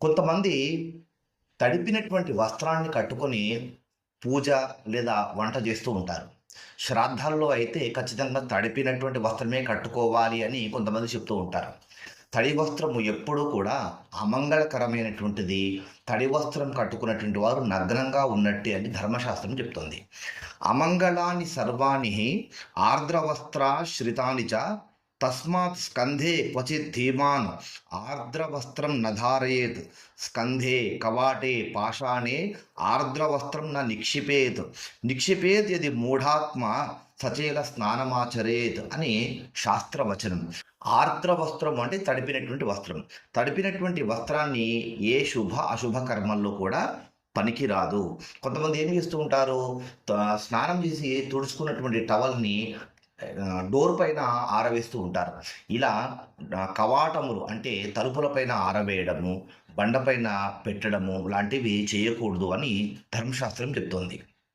కొంతమంది తడిపినటువంటి వస్త్రాన్ని కట్టుకొని పూజ లేదా వంట చేస్తూ ఉంటారు. శ్రాద్ధాల్లో అయితే ఖచ్చితంగా తడిపినటువంటి వస్త్రమే కట్టుకోవాలి అని కొంతమంది చెప్తూ ఉంటారు. తడి వస్త్రము ఎప్పుడూ కూడా అమంగళకరమైనటువంటిది తడి వస్త్రం కట్టుకున్నటువంటి వారు నగ్నంగా ఉన్నట్టే అని ధర్మశాస్త్రం చెప్తుంది. అమంగళాని సర్వాణి ఆర్ద్రవస్త్రాశ్రితాని చ తస్మాత్ స్కంధే క్వచిత్ ధీమాన్ ఆర్ద్రవస్త్రం నధారయేత్ స్కంధే కవాటే పాషాణే ఆర్ద్రవస్త్రం న నిక్షిపేత్. నిక్షిపేత్ యది మూఢాత్మ సచేల స్నానమాచరేత్ అని శాస్త్రవచనం. ఆర్ద్ర వస్త్రం అంటే తడిపినటువంటి వస్త్రం. తడిపినటువంటి వస్త్రాన్ని ఏ శుభ అశుభ కర్మల్లో కూడా పనికిరాదు. కొంతమంది ఏం చేస్తూ ఉంటారు? స్నానం చేసి తుడుచుకున్నటువంటి టవల్ని డోర్ పైన ఆరవేస్తూ ఉంటారు. ఇలా కవాటములు అంటే తలుపులపైన ఆరవేయడము బండపైన పెట్టడము లాంటివి చేయకూడదు అని ధర్మశాస్త్రం చెప్తోంది.